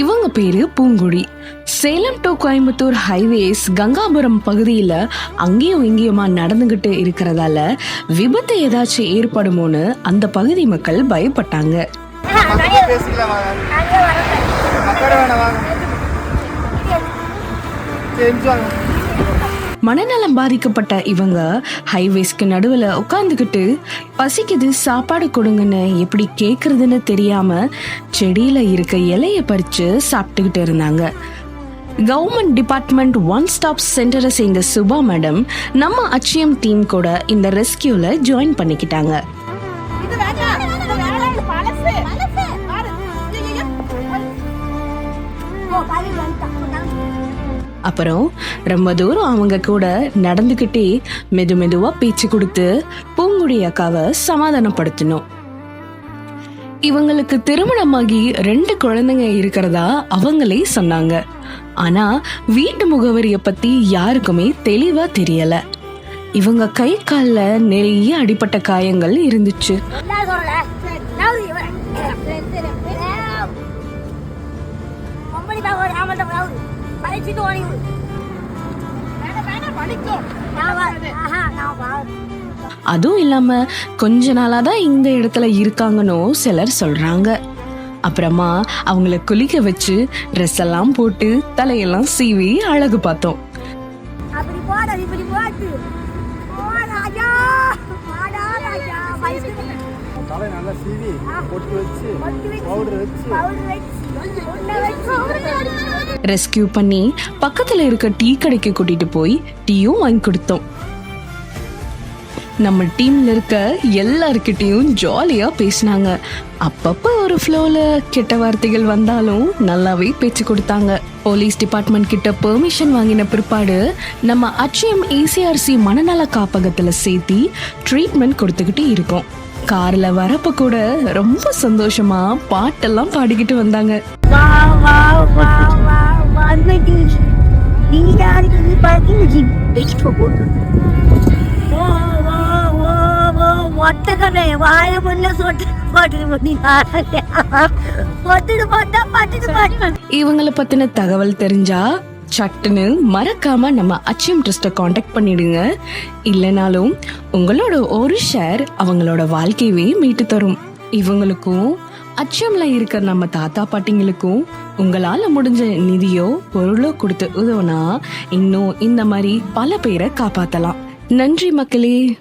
இவங்க பேரு Poongudi. Salem to Coimbatore highways Gangapuram பகுதியில் அங்கேயும் இங்கேயுமா நடந்துகிட்டு இருக்கிறதால விபத்து ஏதாச்சும் ஏற்படுமோன்னு அந்த பகுதி மக்கள் பயப்பட்டாங்க. மக்கள் பேசிக்கலாம் வாங்க மக்கள் வேணாம் வாங்க தெரிஞ்சுவாங்க மனநலம் பாதிக்கப்பட்ட இவங்க ஹைவேஸ்க்கு நடுவில் உட்காந்துக்கிட்டு பசிக்குது சாப்பாடு கொடுங்கன்னு எப்படி கேட்கறதுன்னு தெரியாம செடியில இருக்க இலையை பறிச்சு சாப்பிட்டுக்கிட்டு இருந்தாங்க. கவர்மெண்ட் டிபார்ட்மெண்ட் ஒன் ஸ்டாப் சென்டரை சேர்ந்த சுபா மேடம் நம்ம அச்சியம் டீம் கூட இந்த ரெஸ்கியூல ஜாயின் பண்ணிக்கிட்டாங்க. அப்புறம் ரொம்ப தூரம் அவங்க கூட நடந்துக்கிட்டே மெது மெதுவா பேச்சு கொடுத்து பூங்குடி அக்காவை சமாதானப்படுத்தணும். இவங்களுக்கு திருமணமாகி ரெண்டு குழந்தைங்க இருக்கிறதா அவங்களே சொன்னாங்க. ஆனா வீட்டு முகவரிய பத்தி யாருக்குமே தெளிவா தெரியல. இவங்க கை காலில் நிறைய அடிப்பட்ட காயங்கள் இருந்துச்சு. வேண்டாம், வலிக்கும். அதுவும் இல்லாம கொஞ்ச நாளா தான் இந்த இடத்துல இருக்காங்கன்னு சிலர் சொல்றாங்க. அப்புறமா அவங்கள குளிக்க வச்சு ட்ரெஸ் எல்லாம் போட்டு தலையெல்லாம் சீவி அழகு பார்த்தோம். தலை நல்லா சீவி பொட்டு வச்சு பொட்டு வச்சு, பவுடர் வச்சு. ரெஸ்கியூ பண்ணி பக்கத்துல இருக்க டீ கடைக்கு கூட்டிட்டு போய் டீயும் வாங்கி கொடுத்தோம். நம்ம டீம்ல இருக்க எல்லார்கிட்டயும் ஜாலியா பேசினாங்க. அப்பப்ப ஒரு ஃப்ளோல கெட்ட வார்த்தைகள் வந்தாலும் நல்லாவே பேச்சு கொடுத்தாங்க. போலீஸ் டிபார்ட்மெண்ட் கிட்ட பெர்மிஷன் வாங்கின பிற்பாடு நம்ம அச்சியம் ஏசிஆர்சி மனநல காப்பகத்துல சேர்த்தி ட்ரீட்மெண்ட் கொடுத்துக்கிட்டு இருக்கோம். கார்ல வரப்ப கூட ரொம்ப சந்தோஷமா பாட்டெல்லாம் பாடிக்கிட்டு வந்தாங்க. வந்துட்டு நீ யாருக்கு நீ பார்த்து வெயிட் வாய முன்ன சொட்டு போட்டு போட்டா பட்டுட்டு இவங்கள பத்தின தகவல் தெரிஞ்சா சட்டுன்னு மறக்காம நம்ம அச்சியம் ட்ரஸ்ட்டை காண்டாக்ட் பண்ணிடுங்க இல்லைனாலும் உங்களோட ஒரு ஷேர் அவங்களோட வாழ்க்கையவே மீட்டு தரும் இவங்களுக்கும் அச்சம்ல இருக்கிற நம்ம தாத்தா பாட்டிங்களுக்கும் உங்களால முடிஞ்ச நிதியோ பொருளோ கொடுத்து உதவுனா இன்னும் இந்த மாதிரி பல பேரை காப்பாத்தலாம். நன்றி மக்களே.